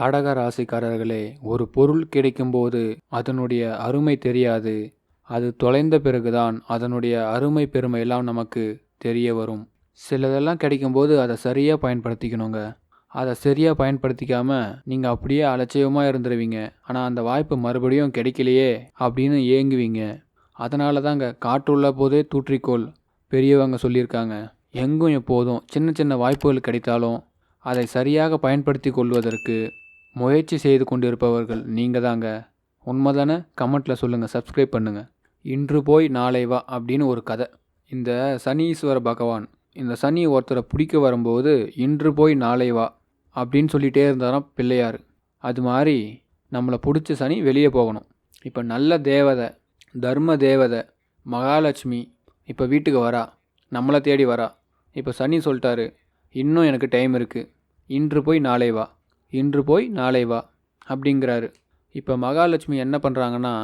கடக ராசிக்காரர்களே ஒரு பொருள் கிடைக்கும்போது அதனுடைய அருமை தெரியாது. அது தொலைந்த பிறகுதான் அதனுடைய அருமை பெருமை எல்லாம் நமக்கு தெரிய வரும். சிலதெல்லாம் கிடைக்கும்போது அதை சரியாக பயன்படுத்திக்கணுங்க. அதை சரியாக பயன்படுத்திக்காமல் நீங்கள் அப்படியே அலட்சியமாக இருந்துருவீங்க. ஆனால் அந்த வாய்ப்பு மறுபடியும் கிடைக்கலையே அப்படின்னு ஏங்குவீங்க. அதனால தாங்க காற்றுள்ள போதே தூற்றிக்கோள் பெரியவங்க சொல்லியிருக்காங்க. எங்கும் எப்போதும் சின்ன சின்ன வாய்ப்புகள் கிடைத்தாலும் அதை சரியாக பயன்படுத்தி கொள்வதற்கு முயற்சி செய்து கொண்டிருப்பவர்கள் நீங்கள் தாங்க உண்மைதானே? கமெண்ட்டில் சொல்லுங்கள் சப்ஸ்கிரைப் பண்ணுங்கள் இன்று போய் நாளை வா அப்படின்னு ஒரு கதை. இந்த சனீஸ்வர பகவான் இந்த சனி ஒருத்தரை பிடிக்க வரும்போது இன்று போய் நாளை வா அப்படின்னு சொல்லிகிட்டே இருந்தாராம் பிள்ளையார். அது மாதிரி நம்மளை பிடிச்ச சனி வெளியே போகணும். இப்போ நல்ல தேவதை தர்ம தேவதை மகாலட்சுமி இப்போ வீட்டுக்கு வரா. நம்மளை தேடி வரா. இப்போ சனி சொல்லிட்டாரு இன்னும் எனக்கு டைம் இருக்குது இன்று போய் நாளை வா. இன்று போய் நாளை வா அப்படிங்கிறாரு. இப்போ மகாலட்சுமி என்ன பண்ணுறாங்கன்னா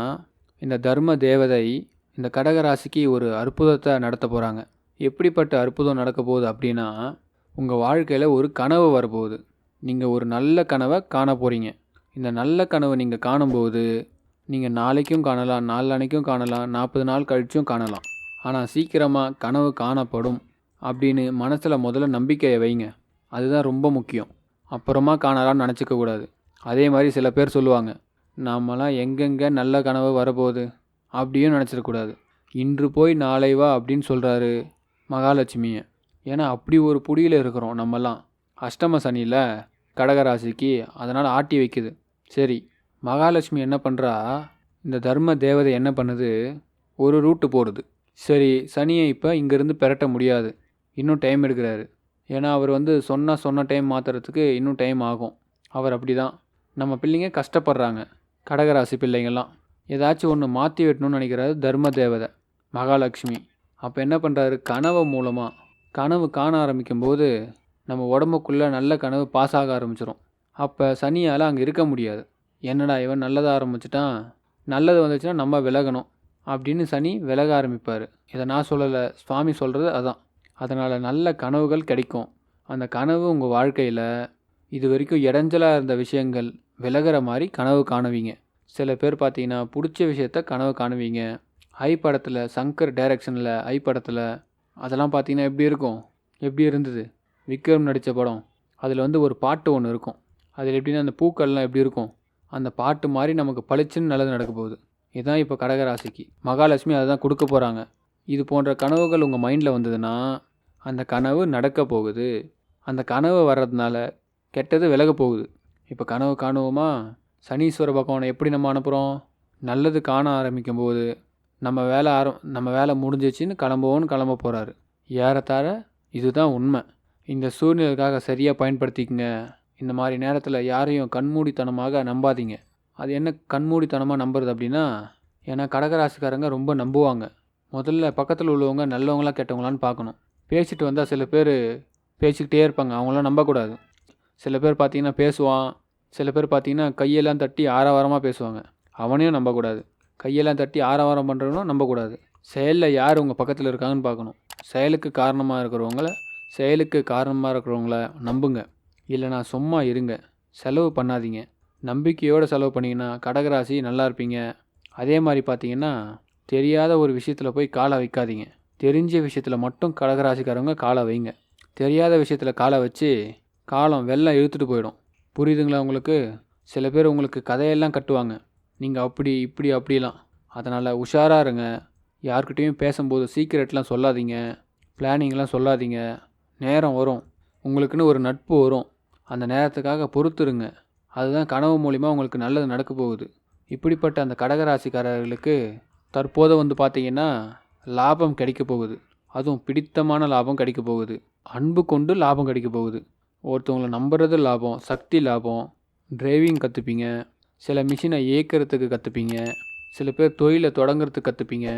இந்த தர்ம தேவதை இந்த கடகராசிக்கு ஒரு அற்புதத்தை நடத்த போகிறாங்க எப்படிப்பட்ட அற்புதம் நடக்க போகுது அப்படின்னா உங்கள் வாழ்க்கையில் ஒரு கனவு வரப்போகுது. நீங்கள் ஒரு நல்ல கனவை காண போகிறீங்க இந்த நல்ல கனவை நீங்கள் காணும்போது நீங்கள் நாளைக்கும் காணலாம் நாளானைக்கும் காணலாம் நாற்பது நாள் கழிச்சும் காணலாம். ஆனால் சீக்கிரமாக கனவு காணப்படும் அப்படின்னு மனசில் முதல்ல நம்பிக்கையை வைங்க. அதுதான் ரொம்ப முக்கியம். அப்புறமா காணலான்னு நினச்சிக்க கூடாது. அதே மாதிரி சில பேர் சொல்லுவாங்க நாமெல்லாம் எங்கெங்கே நல்ல கனவு வரப்போகுது? அப்படியும் நினச்சிடக்கூடாது இன்று போய் நாளை வா அப்படின்னு சொல்கிறாரு மகாலட்சுமியை. ஏன்னா அப்படி ஒரு புடியில் இருக்கிறோம் நம்மலாம் அஷ்டம சனியில் கடகராசிக்கு அதனால் ஆட்டி வைக்குது. சரி மகாலட்சுமி என்ன பண்ணுறா இந்த தர்ம தேவதை என்ன பண்ணுது? ஒரு ரூட்டு போடுது. சரி சனியை இப்போ இங்கேருந்து பெரட்ட முடியாது. இன்னும் டைம் எடுக்கிறாரு. ஏன்னா அவர் வந்து சொன்னால் சொன்ன டைம் மாற்றுறதுக்கு இன்னும் டைம் ஆகும். அவர் அப்படி தான் நம்ம பிள்ளைங்க கஷ்டப்படுறாங்க. கடகராசி பிள்ளைங்கள்லாம். ஏதாச்சும் ஒன்று மாற்றி வெட்டணும்னு நினைக்கிறாரு தர்ம தேவதை மகாலட்சுமி. அப்போ என்ன பண்ணுறாரு கனவு மூலமாக கனவு காண ஆரம்பிக்கும்போது நம்ம உடம்புக்குள்ளே நல்ல கனவு பாஸ் ஆக ஆரம்பிச்சிடும் அப்போ சனியால் அங்கே இருக்க முடியாது. என்னடா இவன் நல்லதாக ஆரம்பிச்சிட்டான்? நல்லது வந்துச்சுன்னா நம்ம விலகணும். அப்படின்னு சனி விலக ஆரம்பிப்பார். இதை நான் சொல்லலை. சுவாமி சொல்கிறது அதான். அதனால் நல்ல கனவுகள் கிடைக்கும். அந்த கனவு உங்கள் வாழ்க்கையில் இது வரைக்கும் இடைஞ்சலாக இருந்த விஷயங்கள் விலகிற மாதிரி கனவு காணுவீங்க. சில பேர் பார்த்தீங்கன்னா பிடிச்ச விஷயத்த கனவு காணுவீங்க. ஐ படத்தில் சங்கர் டைரக்ஷனில் ஐ படத்தில் அதெல்லாம் பார்த்தீங்கன்னா எப்படி இருக்கும்? எப்படி இருந்தது? விக்ரம் நடித்த படம். அதில் வந்து ஒரு பாட்டு ஒன்று இருக்கும். அதில் எப்படின்னா அந்த பூக்கள்லாம் எப்படி இருக்கும்? அந்த பாட்டு மாதிரி நமக்கு பளிச்சுன்னு நல்லது நடக்க போகுது. இதுதான் இப்போ கடகராசிக்கு. மகாலட்சுமி அதை தான் கொடுக்க போகிறாங்க இது போன்ற கனவுகள் உங்கள் மைண்டில் வந்ததுன்னா அந்த கனவு நடக்க போகுது. அந்த கனவு வர்றதுனால கெட்டது விலக போகுது. இப்போ கனவு காணுவோமா? சனீஸ்வர பகவானை எப்படி நம்ம அனுப்புகிறோம் நல்லது காண ஆரம்பிக்கும் போது நம்ம வேலை ஆர நம்ம வேலை முடிஞ்சிச்சின்னு கிளம்புவோன்னு கிளம்ப போகிறாரு ஏறத்தாழ இதுதான் உண்மை. இந்த சூழ்நிலைக்காக சரியாக பயன்படுத்திக்கங்க. இந்த மாதிரி நேரத்தில் யாரையும் கண்மூடித்தனமாக நம்பாதீங்க. அது என்ன கண்மூடித்தனமாக நம்புறது அப்படின்னா ஏன்னா கடகராசிக்காரங்க ரொம்ப நம்புவாங்க. முதல்ல பக்கத்தில் உள்ளவங்க நல்லவங்களா கெட்டவங்களான்னு பார்க்கணும். பேசிட்டு வந்தால் சில பேர் பேசிக்கிட்டே இருப்பாங்க. அவங்களாம் நம்பக்கூடாது. சில பேர் பார்த்தீங்கன்னா பேசுவான். சில பேர் பார்த்தீங்கன்னா கையெல்லாம் தட்டி ஆரவாரமாக பேசுவாங்க. அவனையும் நம்பக்கூடாது. கையெல்லாம் தட்டி ஆரவாரம் பண்ணுறவனும் நம்பக்கூடாது. செயலில் யார் உங்கள் பக்கத்தில் இருக்காங்கன்னு பார்க்கணும். செயலுக்கு காரணமாக இருக்கிறவங்கள செயலுக்கு காரணமாக இருக்கிறவங்கள நம்புங்க. இல்லைனா சும்மா இருங்க. செலவு பண்ணாதீங்க. நம்பிக்கையோடு செலவு பண்ணிங்கன்னா கடகராசி நல்லா இருப்பீங்க. அதே மாதிரி பார்த்தீங்கன்னா தெரியாத ஒரு விஷயத்தில் போய் காலை வைக்காதீங்க. தெரிஞ்ச விஷயத்தில் மட்டும் கடகராசிக்காரவங்க காலை வைங்க. தெரியாத விஷயத்தில் காலை வச்சு காலம் வெள்ளம் இழுத்துட்டு போயிடும். புரியுதுங்களா உங்களுக்கு? சில பேர் உங்களுக்கு கதையெல்லாம் கட்டுவாங்க. நீங்கள் அப்படி இப்படி அப்படிலாம். அதனால் உஷாராக இருங்க. யார்கிட்டயும் பேசும்போது சீக்கிரட்லாம் சொல்லாதீங்க. பிளானிங்லாம் சொல்லாதீங்க. நேரம் வரும். உங்களுக்குன்னு ஒரு நட்பு வரும். அந்த நேரத்துக்காக பொறுத்துருங்க. அதுதான் கனவு மூலிமா உங்களுக்கு நல்லது நடக்க போகுது. இப்படிப்பட்ட அந்த கடகராசிக்காரர்களுக்கு தற்போது வந்து பார்த்தீங்கன்னா லாபம் கிடைக்க போகுது. அதுவும் பிடித்தமான லாபம் கிடைக்க போகுது. அன்பு கொண்டு லாபம் கிடைக்க போகுது. ஒருத்தவங்களை நம்புறது லாபம் சக்தி லாபம். டிரைவிங் கற்றுப்பீங்க சில மிஷினை இயக்கிறதுக்கு கற்றுப்பீங்க சில பேர் தொழிலை தொடங்குறதுக்கு கற்றுப்பீங்க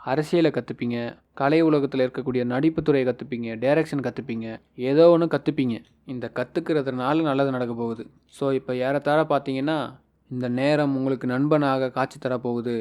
அரசியலை கற்றுப்பீங்க கலை உலகத்தில் இருக்கக்கூடிய நடிப்பு துறையை கற்றுப்பீங்க டைரக்ஷன் கற்றுப்பீங்க ஏதோ ஒன்று கற்றுப்பீங்க இந்த கற்றுக்கிறதுனால நல்லது நடக்க போகுது. ஸோ இப்போ ஏறத்தாழ பார்த்தீங்கன்னா இந்த நேரம் உங்களுக்கு நண்பனாக காட்சி தரப்போகுது.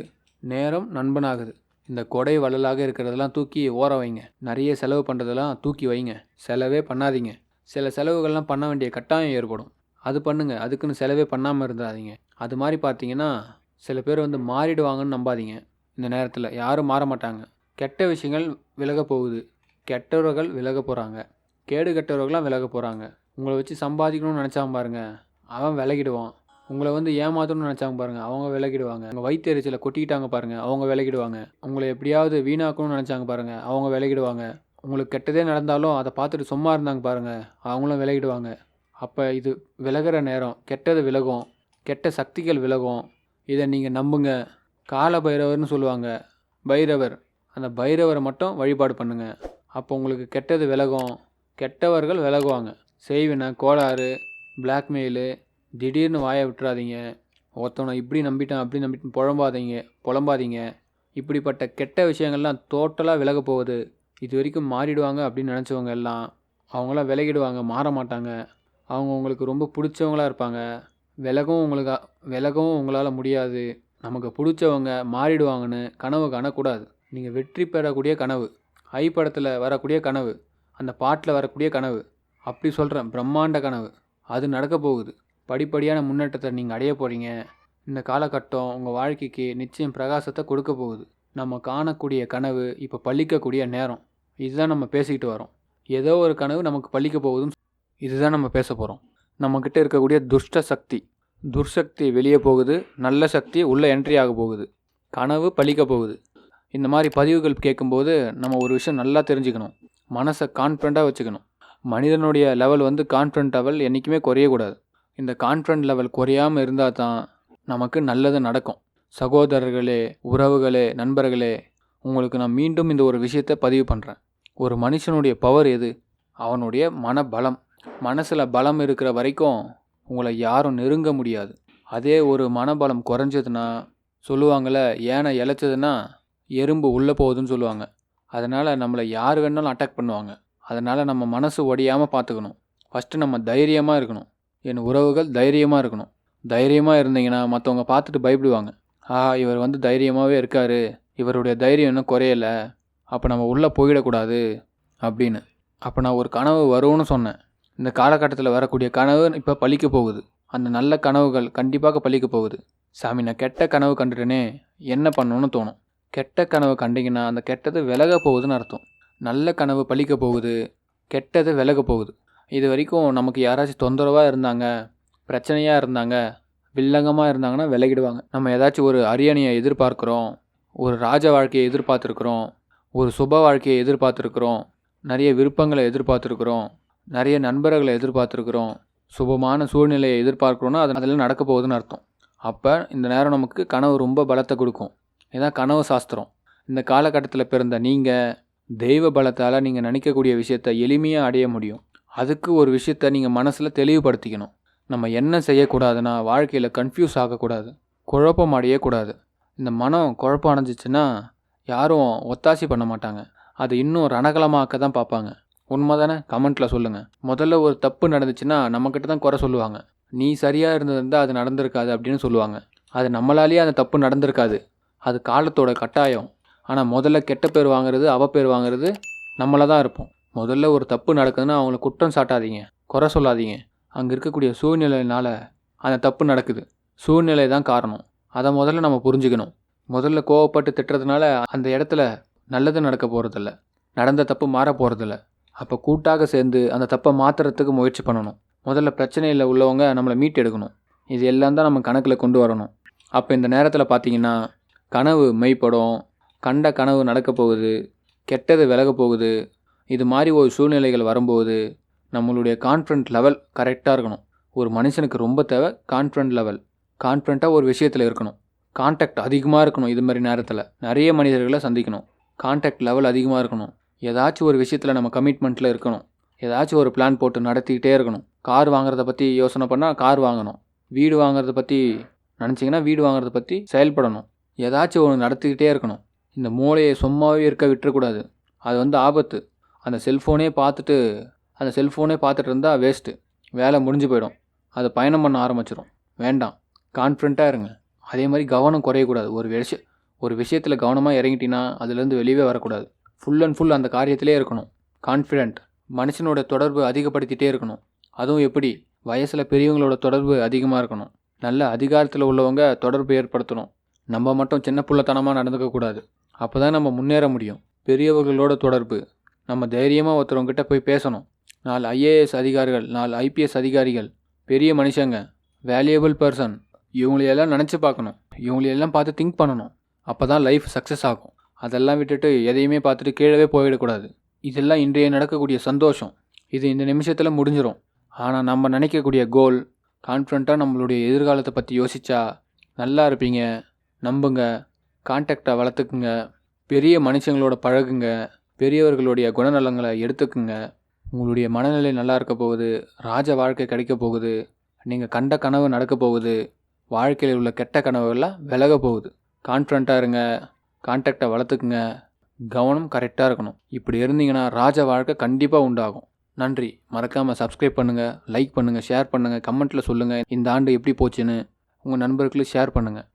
நேரம் நண்பனாகுது. இந்த கொடை வள்ளலாக இருக்கிறதெல்லாம் தூக்கி ஓர வைங்க. நிறைய செலவு பண்ணுறதெல்லாம் தூக்கி வைங்க. செலவே பண்ணாதீங்க. சில செலவுகள்லாம் பண்ண வேண்டிய கட்டாயம் ஏற்படும். அது பண்ணுங்கள் அதுக்குன்னு செலவே பண்ணாமல் இருந்துடாதீங்க அது மாதிரி பார்த்தீங்கன்னா சில பேர் வந்து மாறிடுவாங்கன்னு நம்பாதீங்க. இந்த நேரத்தில் யாரும் மாற மாட்டாங்க. கெட்ட விஷயங்கள் விலக போகுது. கெட்டவர்கள் விலக போகிறாங்க கேடு கெட்டவர்கள்லாம் விலக போகிறாங்க உங்களை வச்சு சம்பாதிக்கணும்னு நினச்சாங்க பாருங்கள் அவன் விலகிடுவான். உங்களை வந்து ஏமாத்தணும்னு நினச்சாங்க பாருங்கள் அவங்க விலகிடுவாங்க. உங்கள் வயிற்றுச்சலை கொட்டிக்கிட்டாங்க பாருங்கள் அவங்க விலகிடுவாங்க. உங்களை எப்படியாவது வீணாக்கணும்னு நினச்சாங்க பாருங்கள் அவங்க விலகிடுவாங்க. உங்களுக்கு கெட்டதே நடந்தாலும் அதை பார்த்துட்டு சும்மா இருந்தாங்க பாருங்கள் அவங்களும் விலகிடுவாங்க. அப்போ இது விலகிற நேரம். கெட்டது விலகும். கெட்ட சக்திகள் விலகும். இதை நீங்கள் நம்புங்க. கால பைரவர்னு சொல்லுவாங்க. பைரவர். அந்த பைரவரை மட்டும் வழிபாடு பண்ணுங்க. அப்போ உங்களுக்கு கெட்டது விலகும். கெட்டவர்கள் விலகுவாங்க. செய்வினை கோளாறு பிளாக்மெயிலு திடீர்னு வாயை விட்டுறாதீங்க. ஒருத்தவனை இப்படி நம்பிட்டான் அப்படி நம்பிட்டு புலம்பாதீங்க புலம்பாதீங்க. இப்படிப்பட்ட கெட்ட விஷயங்கள்லாம் டோட்டலாக விலக போகுது. இது வரைக்கும் மாறிடுவாங்க அப்படின்னு நினச்சவங்க எல்லாம் அவங்களாம் விலகிடுவாங்க மாற மாட்டாங்க. அவங்க உங்களுக்கு ரொம்ப பிடிச்சவங்களா இருப்பாங்க. விலகவும் உங்களுக்கு விலகவும் உங்களால் முடியாது. நமக்கு பிடிச்சவங்க மாறிடுவாங்கன்னு கனவு காணக்கூடாது. நீங்கள் வெற்றி பெறக்கூடிய கனவு. ஐ படத்தில் வரக்கூடிய கனவு. அந்த பாட்டில் வரக்கூடிய கனவு. அப்படி சொல்கிறேன் பிரம்மாண்ட கனவு. அது நடக்க போகுது. படிப்படியான முன்னேற்றத்தை நீங்கள் அடைய போகிறீங்க இந்த காலகட்டம் உங்கள் வாழ்க்கைக்கு நிச்சயம் பிரகாசத்தை கொடுக்க போகுது. நம்ம காணக்கூடிய கனவு இப்போ பழிக்கக்கூடிய நேரம். இதுதான் நம்ம பேசிக்கிட்டு வரோம். ஏதோ ஒரு கனவு நமக்கு பழிக்க போகுதுன்னு இதுதான் நம்ம பேச போகிறோம் நம்மக்கிட்ட இருக்கக்கூடிய துஷ்ட சக்தி. துர்சக்தி வெளியே போகுது நல்ல சக்தி உள்ளே என்ட்ரி ஆக போகுது. கனவு பழிக்க போகுது. இந்த மாதிரி பதிவுகள் கேட்கும்போது நம்ம ஒரு விஷயம் நல்லா தெரிஞ்சுக்கணும். மனசை கான்ஃபிடண்ட்டாக வச்சுக்கணும். மனிதனுடைய லெவல் வந்து கான்ஃபிடன்ட் லெவல் என்றைக்குமே குறையக்கூடாது இந்த கான்ஃபிடன்ட் லெவல் குறையாமல் இருந்தால் தான் நமக்கு நல்லது நடக்கும். சகோதரர்களே உறவுகளே நண்பர்களே உங்களுக்கு நான் மீண்டும் இந்த ஒரு விஷயத்தை பதிவு பண்ணுறேன் ஒரு மனுஷனுடைய பவர் எது? அவனுடைய மனபலம். மனசில் பலம் இருக்கிற வரைக்கும் உங்களை யாரும் நெருங்க முடியாது. அதே ஒரு மனபலம் குறைஞ்சதுன்னா சொல்லுவாங்கள ஏனை இழைச்சதுன்னா எறும்பு உள்ளே போகுதுன்னு சொல்லுவாங்க. அதனால் நம்மளை யார் வேணாலும் அட்டாக் பண்ணுவாங்க. அதனால் நம்ம மனசு ஒடியாமல் பார்த்துக்கணும். ஃபஸ்ட்டு நம்ம தைரியமாக இருக்கணும். என் உறவுகள் தைரியமாக இருக்கணும். தைரியமாக இருந்தீங்கன்னா மற்றவங்க பார்த்துட்டு பயப்படுவாங்க. ஆ இவர் வந்து தைரியமாகவே இருக்கார். இவருடைய தைரியம் இன்னும் குறையலை. அப்போ நம்ம உள்ளே போயிடக்கூடாது. அப்படின்னு. அப்போ நான் ஒரு கனவு வரும்னு சொன்னேன். இந்த காலகட்டத்தில் வரக்கூடிய கனவு இப்போ பழிக்க போகுது. அந்த நல்ல கனவுகள் கண்டிப்பாக பழிக்க போகுது. சாமி நான் கெட்ட கனவு கண்டுட்டேனே. என்ன பண்ணணும்னு தோணும். கெட்ட கனவு கண்டிங்கன்னா அந்த கெட்டது விலக போகுதுன்னு அர்த்தம். நல்ல கனவு பழிக்க போகுது. கெட்டது விலக போகுது. இது வரைக்கும் நமக்கு யாராச்சும் தொந்தரவாக இருந்தாங்க பிரச்சனையாக இருந்தாங்க வில்லங்கமாக இருந்தாங்கன்னா விலகிடுவாங்க. நம்ம ஏதாச்சும் ஒரு அரியணையை எதிர்பார்க்குறோம் ஒரு ராஜ வாழ்க்கையை எதிர்பார்த்துருக்குறோம் ஒரு சுப வாழ்க்கையை எதிர்பார்த்துருக்குறோம் நிறைய விருப்பங்களை எதிர்பார்த்துருக்குறோம் நிறைய நண்பர்களை எதிர்பார்த்துருக்குறோம் சுபமான சூழ்நிலையை எதிர்பார்க்குறோன்னா அது அதில் நடக்க போகுதுன்னு அர்த்தம். அப்போ இந்த நேரம் நமக்கு கனவு ரொம்ப பலத்தை கொடுக்கும். இதான் கனவு சாஸ்திரம். இந்த காலகட்டத்தில் பிறந்த நீங்கள் தெய்வ பலத்தால் நீங்கள் நினைக்கக்கூடிய விஷயத்தை எளிமையாக அடைய முடியும். அதுக்கு ஒரு விஷயத்த நீங்கள் மனசில் தெளிவுபடுத்திக்கணும். நம்ம என்ன செய்யக்கூடாதுன்னா வாழ்க்கையில் கன்ஃபியூஸ் ஆகக்கூடாது குழப்பம் அடையக்கூடாது இந்த மனம் குழப்பம் அடைஞ்சிச்சுன்னா யாரும் ஒத்தாசி பண்ண மாட்டாங்க. அது இன்னும் ரணகலமாக்க தான் பார்ப்பாங்க. உண்மை தானே? கமெண்ட்டில் சொல்லுங்கள் முதல்ல ஒரு தப்பு நடந்துச்சுன்னா நம்மக்கிட்ட தான் குறை சொல்லுவாங்க. நீ சரியாக இருந்திருந்தா அது நடந்திருக்காது அப்படின்னு சொல்லுவாங்க. அது நம்மளாலேயே அந்த தப்பு நடந்திருக்காது. அது காலத்தோட கட்டாயம். ஆனால் முதல்ல கெட்ட பேர் வாங்குறது அவ பேர் வாங்குறது நம்மளை தான் இருப்போம் முதல்ல ஒரு தப்பு நடக்குதுன்னா அவங்கள குற்றம் சாட்டாதீங்க குறை சொல்லாதீங்க. அங்கே இருக்கக்கூடிய சூழ்நிலையினால் அந்த தப்பு நடக்குது. சூழ்நிலை தான் காரணம். அதை முதல்ல நம்ம புரிஞ்சுக்கணும். முதல்ல கோவப்பட்டு திட்டுறதுனால அந்த இடத்துல நல்லது நடக்க போகிறதில்ல நடந்த தப்பு மாற போகிறதில்ல அப்போ கூட்டாக சேர்ந்து அந்த தப்பை மாற்றுறதுக்கு முயற்சி பண்ணணும். முதல்ல பிரச்சனையில் உள்ளவங்க நம்மளை மீட்டெடுக்கணும் இது எல்லாம் தான் நம்ம கணக்கில் கொண்டு வரணும். அப்போ இந்த நேரத்தில் பார்த்தீங்கன்னா கனவு மெய்ப்படும். கண்ட கனவு நடக்க போகுது. கெட்டது விலக போகுது. இது மாதிரி ஒரு சூழ்நிலைகள் வரும்போது நம்மளுடைய கான்ஃபிடென்ட் லெவல் கரெக்டாக இருக்கணும். ஒரு மனுஷனுக்கு ரொம்ப தேவை கான்ஃபிடென்ட் லெவல் கான்ஃபிடென்ட்டாக ஒரு விஷயத்தில் இருக்கணும். கான்டாக்ட் அதிகமாக இருக்கணும் இது மாதிரி நேரத்தில். நிறைய மனிதர்களை சந்திக்கணும். கான்டாக்ட் லெவல் அதிகமாக இருக்கணும். ஏதாச்சும் ஒரு விஷயத்தில் நம்ம கமிட்மெண்ட்டில் இருக்கணும். ஏதாச்சும் ஒரு பிளான் போட்டு நடத்திக்கிட்டே இருக்கணும். கார் வாங்குறத பற்றி யோசனை பண்ணால் கார் வாங்கணும். வீடு வாங்குறத பற்றி நினச்சிங்கன்னா வீடு வாங்குறத பற்றி செயல்படணும். ஏதாச்சும் ஒன்று நடத்திக்கிட்டே இருக்கணும். இந்த மூளையை சும்மாவே இருக்க விட்டுறக்கூடாது. அது வந்து ஆபத்து. அந்த செல்ஃபோனே பார்த்துட்டு அந்த செல்ஃபோனே பார்த்துட்டு இருந்தால் வேஸ்ட்டு வேலை முடிஞ்சு போயிடும். அதை பயணம் பண்ண ஆரம்பிச்சிடும் வேண்டாம். கான்ஃபிடண்ட்டாக இருங்க. அதே மாதிரி கவனம் குறையக்கூடாது. ஒரு விஷயம் ஒரு விஷயத்தில் கவனமாக இறங்கிட்டீங்கன்னா அதுலேருந்து வெளியவே வரக்கூடாது. ஃபுல் அண்ட் ஃபுல் அந்த காரியத்திலே இருக்கணும். கான்ஃபிடென்ட் மனுஷனோட தொடர்பு அதிகப்படுத்திகிட்டே இருக்கணும். அதுவும் எப்படி? வயசில் பெரியவங்களோட தொடர்பு அதிகமாக இருக்கணும். நல்ல அதிகாரத்தில் உள்ளவங்க தொடர்பு ஏற்படுத்தணும். நம்ம மட்டும் சின்ன பிள்ளைத்தனமாக நடந்துக்கக்கூடாது. அப்போ தான் நம்ம முன்னேற முடியும். பெரியவர்களோட தொடர்பு. நம்ம தைரியமாக ஒருத்தவங்ககிட்ட போய் பேசணும். நாலு ஐஏஎஸ் அதிகாரிகள் நாலு ஐபிஎஸ் அதிகாரிகள் பெரிய மனுஷங்க வேல்யூபிள் பர்சன் இவங்களையெல்லாம் நினச்சி பார்க்கணும். இவங்களையெல்லாம் பார்த்து திங்க் பண்ணணும். அப்போ தான் லைஃப் சக்ஸஸ் ஆகும். அதெல்லாம் விட்டுட்டு எதையுமே பார்த்துட்டு கீழே போயிடக்கூடாது. இதெல்லாம் இன்றைய நடக்கக்கூடிய சந்தோஷம். இது இந்த நிமிஷத்தில் முடிஞ்சிடும் ஆனால் நம்ம நினைக்கக்கூடிய கோல் கான்ஃபிடண்ட்டாக நம்மளுடைய எதிர்காலத்தை பற்றி யோசிச்சா நல்லா இருப்பீங்க. நம்புங்க. கான்டாக்டை வளர்த்துக்குங்க. பெரிய மனுஷங்களோட பழகுங்க. பெரியவர்களுடைய குணநலங்களை எடுத்துக்குங்க. உங்களுடைய மனநிலை நல்லா இருக்க போகுது. ராஜ வாழ்க்கை கிடைக்க போகுது. நீங்கள் கண்ட கனவு நடக்க போகுது. வாழ்க்கையில் உள்ள கெட்ட கனவுகள்லாம் விலக போகுது. கான்ஃபிடண்ட்டாக இருங்க. கான்டாக்டை வளர்த்துக்குங்க. கவனம் கரெக்டாக இருக்கணும். இப்படி இருந்தீங்கன்னா ராஜ வாழ்க்கை கண்டிப்பாக உண்டாகும். நன்றி. மறக்காமல் சப்ஸ்கிரைப் பண்ணுங்கள் லைக் பண்ணுங்கள் ஷேர் பண்ணுங்கள் கமெண்ட்டில் சொல்லுங்கள் இந்த ஆண்டு எப்படி போச்சுன்னு உங்கள் நண்பர்களுக்கு ஷேர் பண்ணுங்கள்